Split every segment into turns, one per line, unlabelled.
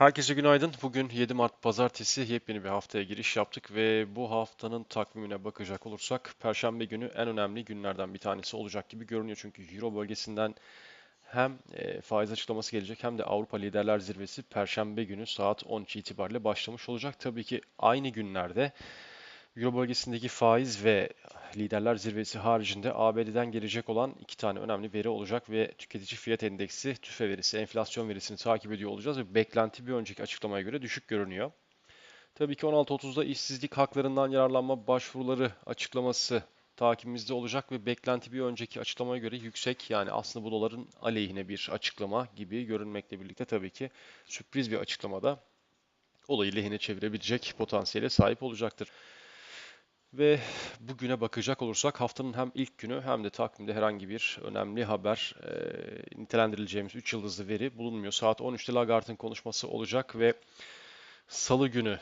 Herkese günaydın. Bugün 7 Mart Pazartesi yepyeni bir haftaya giriş yaptık ve bu haftanın takvimine bakacak olursak Perşembe günü en önemli günlerden bir tanesi olacak gibi görünüyor. Çünkü Euro bölgesinden hem e, faiz açıklaması gelecek hem de Avrupa Liderler Zirvesi Perşembe günü saat 12 itibariyle başlamış olacak. Tabii ki aynı günlerde Euro bölgesindeki faiz ve liderler zirvesi haricinde ABD'den gelecek olan iki tane önemli veri olacak ve tüketici fiyat endeksi, tüfe verisi, enflasyon verisini takip ediyor olacağız ve beklenti bir önceki açıklamaya göre düşük görünüyor. Tabii ki 16.30'da işsizlik haklarından yararlanma başvuruları açıklaması takibimizde olacak ve beklenti bir önceki açıklamaya göre yüksek. Yani aslında bu doların aleyhine bir açıklama gibi görünmekle birlikte tabii ki sürpriz bir açıklamada olayı lehine çevirebilecek potansiyele sahip olacaktır. Ve bugüne bakacak olursak haftanın hem ilk günü hem de takvimde herhangi bir önemli haber e, nitelendirileceğimiz 3 yıldızlı veri bulunmuyor. Saat 13'te Lagarde'ın konuşması olacak ve salı günü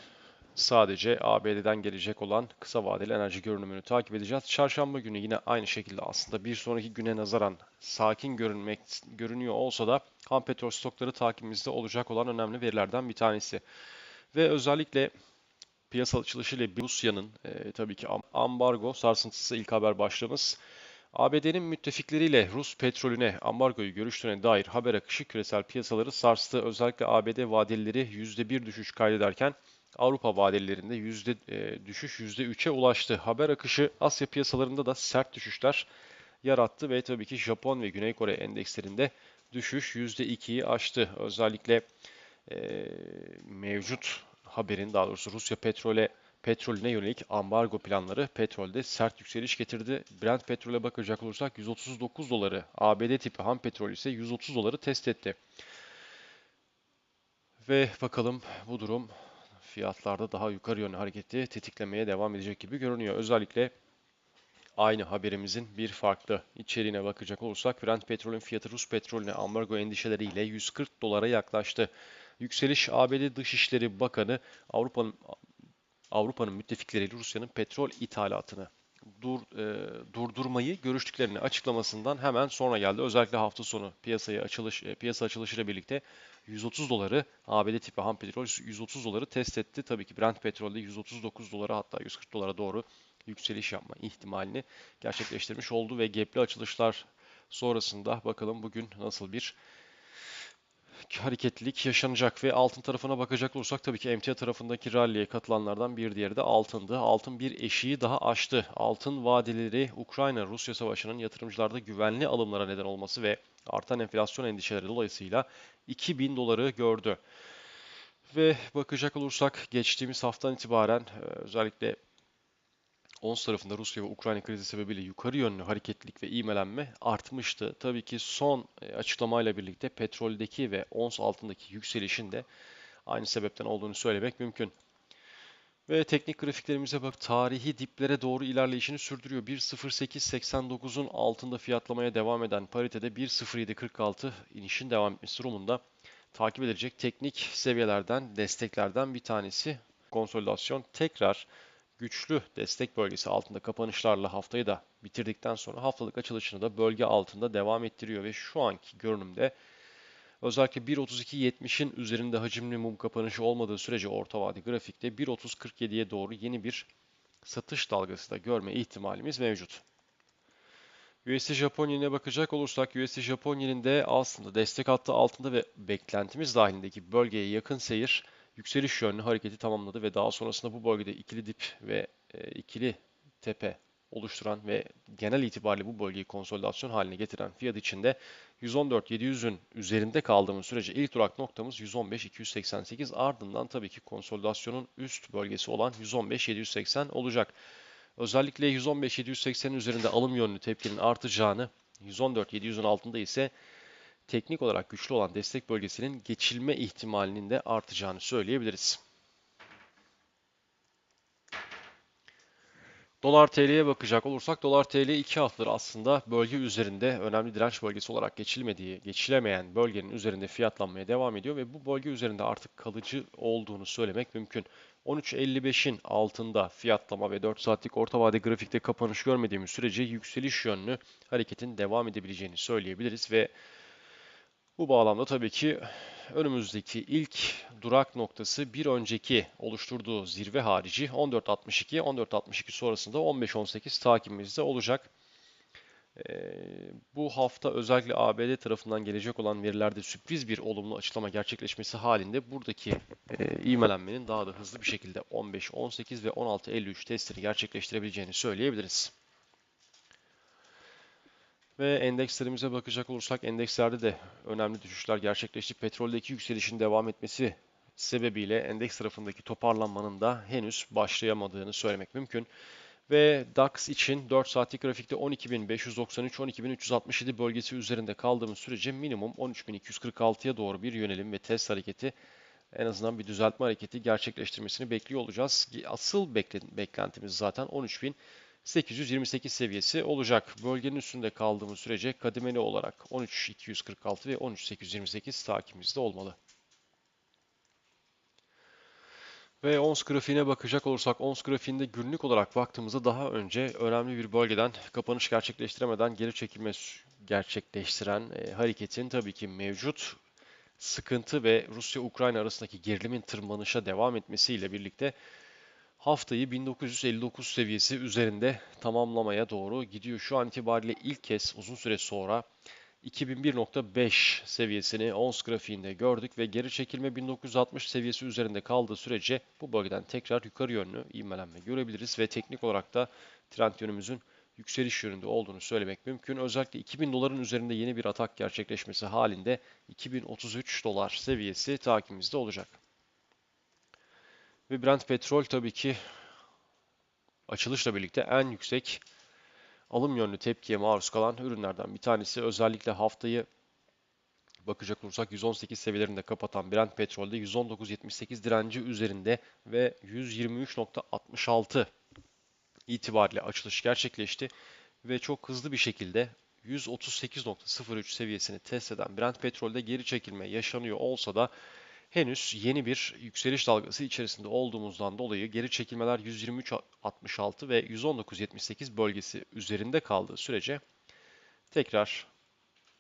sadece ABD'den gelecek olan kısa vadeli enerji görünümünü takip edeceğiz. Çarşamba günü yine aynı şekilde aslında bir sonraki güne nazaran sakin görünmek görünüyor olsa da ham petrol stokları takibimizde olacak olan önemli verilerden bir tanesi. Ve özellikle piyasa açılışı ile Rusya'nın e, tabii ki ambargo sarsıntısı ilk haber başlığımız. ABD'nin müttefikleriyle Rus petrolüne ambargoyu görüştüğüne dair haber akışı küresel piyasaları sarstı. Özellikle ABD vadelileri %1 düşüş kaydederken Avrupa vadelilerinde yüzde, e, düşüş %3'e ulaştı. Haber akışı Asya piyasalarında da sert düşüşler yarattı ve tabii ki Japon ve Güney Kore endekslerinde düşüş %2'yi aştı. Özellikle e, mevcut haberin daha doğrusu Rusya petrole petrolüne yönelik ambargo planları petrolde sert yükseliş getirdi. Brent petrole bakacak olursak 139 doları, ABD tipi ham petrol ise 130 doları test etti. Ve bakalım bu durum fiyatlarda daha yukarı yönlü hareketi tetiklemeye devam edecek gibi görünüyor. Özellikle aynı haberimizin bir farklı içeriğine bakacak olursak Brent petrolün fiyatı Rus petrolüne ambargo endişeleriyle 140 dolara yaklaştı. Yükseliş ABD Dışişleri Bakanı Avrupa'nın Avrupa'nın müttefikleriyle Rusya'nın petrol ithalatını dur, e, durdurmayı görüştüklerini açıklamasından hemen sonra geldi. Özellikle hafta sonu piyasaya açılış e, piyasa açılışıyla birlikte 130 doları ABD tipi ham petrol 130 doları test etti. Tabii ki Brent petrolde 139 dolara hatta 140 dolara doğru yükseliş yapma ihtimalini gerçekleştirmiş oldu ve gepli açılışlar sonrasında bakalım bugün nasıl bir hareketlilik yaşanacak ve altın tarafına bakacak olursak tabii ki emtia tarafındaki ralliye katılanlardan bir diğeri de altındı. Altın bir eşiği daha aştı. Altın vadeleri Ukrayna-Rusya savaşının yatırımcılarda güvenli alımlara neden olması ve artan enflasyon endişeleri dolayısıyla 2000 doları gördü. Ve bakacak olursak geçtiğimiz haftadan itibaren özellikle ons tarafında Rusya ve Ukrayna krizi sebebiyle yukarı yönlü hareketlilik ve ivmelenme artmıştı. Tabii ki son e, açıklamayla birlikte petroldeki ve ons altındaki yükselişin de aynı sebepten olduğunu söylemek mümkün. Ve teknik grafiklerimize bak tarihi diplere doğru ilerleyişini sürdürüyor. 1.0889'un altında fiyatlamaya devam eden paritede 1.0746 inişin devam etmesi durumunda takip edilecek teknik seviyelerden, desteklerden bir tanesi konsolidasyon tekrar güçlü destek bölgesi altında kapanışlarla haftayı da bitirdikten sonra haftalık açılışını da bölge altında devam ettiriyor ve şu anki görünümde özellikle 1.32.70'in üzerinde hacimli mum kapanışı olmadığı sürece orta vade grafikte 1.30.47'ye doğru yeni bir satış dalgası da görme ihtimalimiz mevcut. USD Japon bakacak olursak USD Japon yeninde aslında destek hattı altında ve beklentimiz dahilindeki bölgeye yakın seyir yükseliş yönlü hareketi tamamladı ve daha sonrasında bu bölgede ikili dip ve e, ikili tepe oluşturan ve genel itibariyle bu bölgeyi konsolidasyon haline getiren fiyat içinde 114.700'ün üzerinde kaldığımız sürece ilk durak noktamız 115.288 ardından tabii ki konsolidasyonun üst bölgesi olan 115.780 olacak. Özellikle 115.780'in üzerinde alım yönlü tepkinin artacağını 114.700'ün altında ise teknik olarak güçlü olan destek bölgesinin geçilme ihtimalinin de artacağını söyleyebiliriz. Dolar TL'ye bakacak olursak dolar TL 2 haftadır aslında bölge üzerinde önemli direnç bölgesi olarak geçilmediği, geçilemeyen bölgenin üzerinde fiyatlanmaya devam ediyor ve bu bölge üzerinde artık kalıcı olduğunu söylemek mümkün. 13.55'in altında fiyatlama ve 4 saatlik orta vade grafikte kapanış görmediğimiz sürece yükseliş yönlü hareketin devam edebileceğini söyleyebiliriz ve Bu bağlamda tabii ki önümüzdeki ilk durak noktası bir önceki oluşturduğu zirve harici 14.62, 14.62 sonrasında 15.18 takibimizde olacak. Ee, bu hafta özellikle ABD tarafından gelecek olan verilerde sürpriz bir olumlu açıklama gerçekleşmesi halinde buradaki e, ivmelenmenin daha da hızlı bir şekilde 15, 18 ve 16.53 testini gerçekleştirebileceğini söyleyebiliriz. Ve endekslerimize bakacak olursak endekslerde de önemli düşüşler gerçekleşti. Petroldeki yükselişin devam etmesi sebebiyle endeks tarafındaki toparlanmanın da henüz başlayamadığını söylemek mümkün. Ve DAX için 4 saatlik grafikte 12.593-12.367 bölgesi üzerinde kaldığımız sürece minimum 13.246'ya doğru bir yönelim ve test hareketi en azından bir düzeltme hareketi gerçekleştirmesini bekliyor olacağız. Asıl beklentimiz zaten 13.828 seviyesi olacak. Bölgenin üstünde kaldığımız sürece kademeli olarak 13.246 ve 13.828 takibimizde olmalı. Ve ons grafiğine bakacak olursak ons grafiğinde günlük olarak baktığımızda daha önce önemli bir bölgeden kapanış gerçekleştiremeden geri çekilme gerçekleştiren e, hareketin tabii ki mevcut sıkıntı ve Rusya-Ukrayna arasındaki gerilimin tırmanışa devam etmesiyle birlikte haftayı 1959 seviyesi üzerinde tamamlamaya doğru gidiyor. Şu an itibariyle ilk kez uzun süre sonra 2001.5 seviyesini ons grafiğinde gördük ve geri çekilme 1960 seviyesi üzerinde kaldığı sürece bu bölgeden tekrar yukarı yönlü ivmelenme görebiliriz ve teknik olarak da trend yönümüzün yükseliş yönünde olduğunu söylemek mümkün. Özellikle 2000 doların üzerinde yeni bir atak gerçekleşmesi halinde 2033 dolar seviyesi takibimizde olacak. Ve Brent petrol tabii ki açılışla birlikte en yüksek alım yönlü tepkiye maruz kalan ürünlerden bir tanesi. Özellikle haftayı bakacak olursak 118 seviyelerinde kapatan Brent petrolde 119.78 direnci üzerinde ve 123.66 itibariyle açılış gerçekleşti ve çok hızlı bir şekilde 138.03 seviyesini test eden Brent petrolde geri çekilme yaşanıyor olsa da henüz yeni bir yükseliş dalgası içerisinde olduğumuzdan dolayı geri çekilmeler 123.66 ve 119.78 bölgesi üzerinde kaldığı sürece tekrar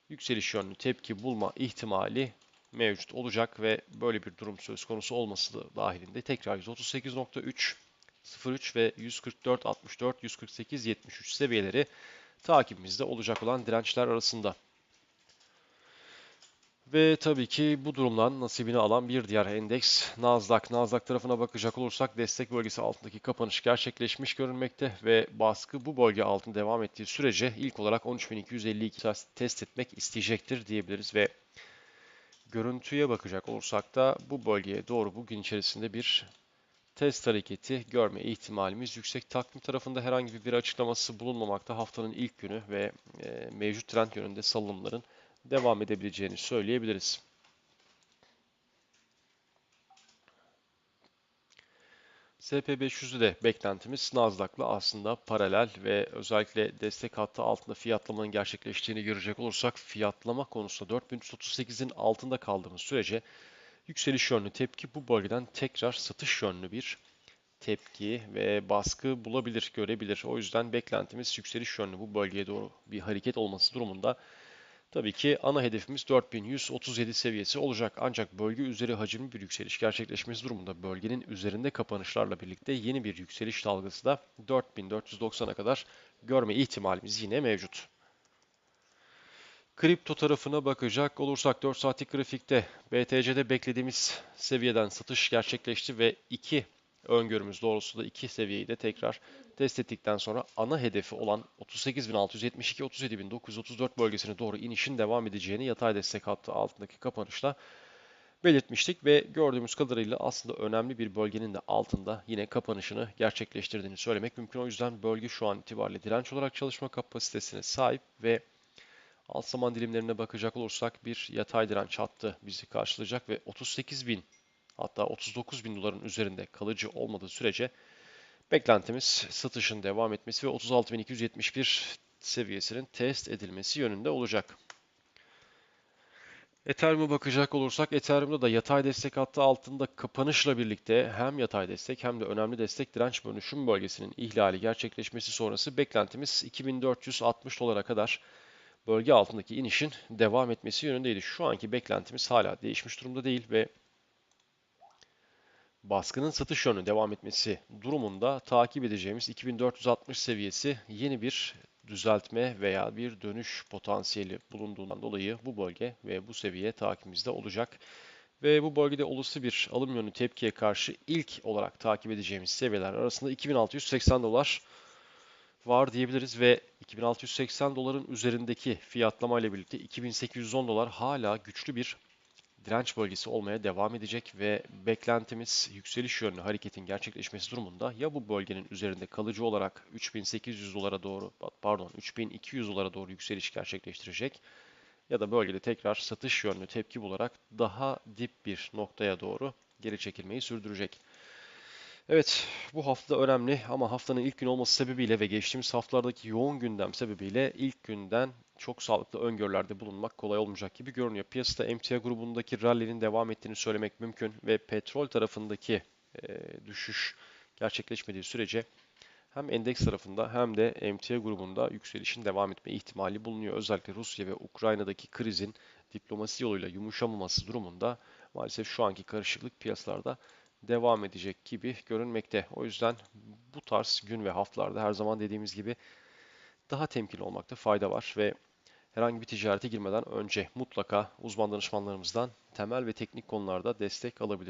yükseliş yönlü tepki bulma ihtimali mevcut olacak ve böyle bir durum söz konusu olması da dahilinde tekrar 138.3 03 ve 144 64 148 73 seviyeleri takibimizde olacak olan dirençler arasında. Ve tabii ki bu durumdan nasibini alan bir diğer endeks Nasdaq. Nasdaq tarafına bakacak olursak destek bölgesi altındaki kapanış gerçekleşmiş görünmekte ve baskı bu bölge altında devam ettiği sürece ilk olarak 13.252 test etmek isteyecektir diyebiliriz ve görüntüye bakacak olursak da bu bölgeye doğru bugün içerisinde bir test hareketi görme ihtimalimiz yüksek. Takvim tarafında herhangi bir açıklaması bulunmamakta haftanın ilk günü ve e, mevcut trend yönünde salınımların devam edebileceğini söyleyebiliriz. SP500'ü de beklentimiz Nasdaq'la aslında paralel ve özellikle destek hattı altında fiyatlamanın gerçekleştiğini görecek olursak fiyatlama konusunda 4338'in altında kaldığımız sürece yükseliş yönlü tepki bu bölgeden tekrar satış yönlü bir tepki ve baskı bulabilir, görebilir. O yüzden beklentimiz yükseliş yönlü bu bölgeye doğru bir hareket olması durumunda Tabii ki ana hedefimiz 4137 seviyesi olacak. Ancak bölge üzeri hacimli bir yükseliş gerçekleşmesi durumunda bölgenin üzerinde kapanışlarla birlikte yeni bir yükseliş dalgası da 4490'a kadar görme ihtimalimiz yine mevcut. Kripto tarafına bakacak olursak 4 saatlik grafikte BTC'de beklediğimiz seviyeden satış gerçekleşti ve 2 öngörümüz doğrultusunda iki seviyeyi de tekrar test ettikten sonra ana hedefi olan 38.672-37.934 bölgesine doğru inişin devam edeceğini yatay destek hattı altındaki kapanışla belirtmiştik ve gördüğümüz kadarıyla aslında önemli bir bölgenin de altında yine kapanışını gerçekleştirdiğini söylemek mümkün. O yüzden bölge şu an itibariyle direnç olarak çalışma kapasitesine sahip ve alt zaman dilimlerine bakacak olursak bir yatay direnç hattı bizi karşılayacak ve 38.000 hatta 39 bin doların üzerinde kalıcı olmadığı sürece beklentimiz satışın devam etmesi ve 36.271 seviyesinin test edilmesi yönünde olacak. Ethereum'a bakacak olursak Ethereum'da da yatay destek hattı altında kapanışla birlikte hem yatay destek hem de önemli destek direnç dönüşüm bölgesinin ihlali gerçekleşmesi sonrası beklentimiz 2460 dolara kadar bölge altındaki inişin devam etmesi yönündeydi. Şu anki beklentimiz hala değişmiş durumda değil ve baskının satış yönü devam etmesi durumunda takip edeceğimiz 2460 seviyesi yeni bir düzeltme veya bir dönüş potansiyeli bulunduğundan dolayı bu bölge ve bu seviye takibimizde olacak. Ve bu bölgede olası bir alım yönlü tepkiye karşı ilk olarak takip edeceğimiz seviyeler arasında 2680 dolar var diyebiliriz ve 2680 doların üzerindeki fiyatlama ile birlikte 2810 dolar hala güçlü bir direnç bölgesi olmaya devam edecek ve beklentimiz yükseliş yönlü hareketin gerçekleşmesi durumunda ya bu bölgenin üzerinde kalıcı olarak 3800 dolara doğru pardon 3200 dolara doğru yükseliş gerçekleştirecek ya da bölgede tekrar satış yönlü tepki bularak daha dip bir noktaya doğru geri çekilmeyi sürdürecek. Evet, bu hafta önemli ama haftanın ilk gün olması sebebiyle ve geçtiğimiz haftalardaki yoğun gündem sebebiyle ilk günden çok sağlıklı öngörülerde bulunmak kolay olmayacak gibi görünüyor. Piyasada emtia grubundaki rally'nin devam ettiğini söylemek mümkün ve petrol tarafındaki e, düşüş gerçekleşmediği sürece hem endeks tarafında hem de emtia grubunda yükselişin devam etme ihtimali bulunuyor. Özellikle Rusya ve Ukrayna'daki krizin diplomasi yoluyla yumuşamaması durumunda maalesef şu anki karışıklık piyasalarda devam edecek gibi görünmekte. O yüzden bu tarz gün ve haftalarda her zaman dediğimiz gibi daha temkinli olmakta fayda var ve herhangi bir ticarete girmeden önce mutlaka uzman danışmanlarımızdan temel ve teknik konularda destek alabilir.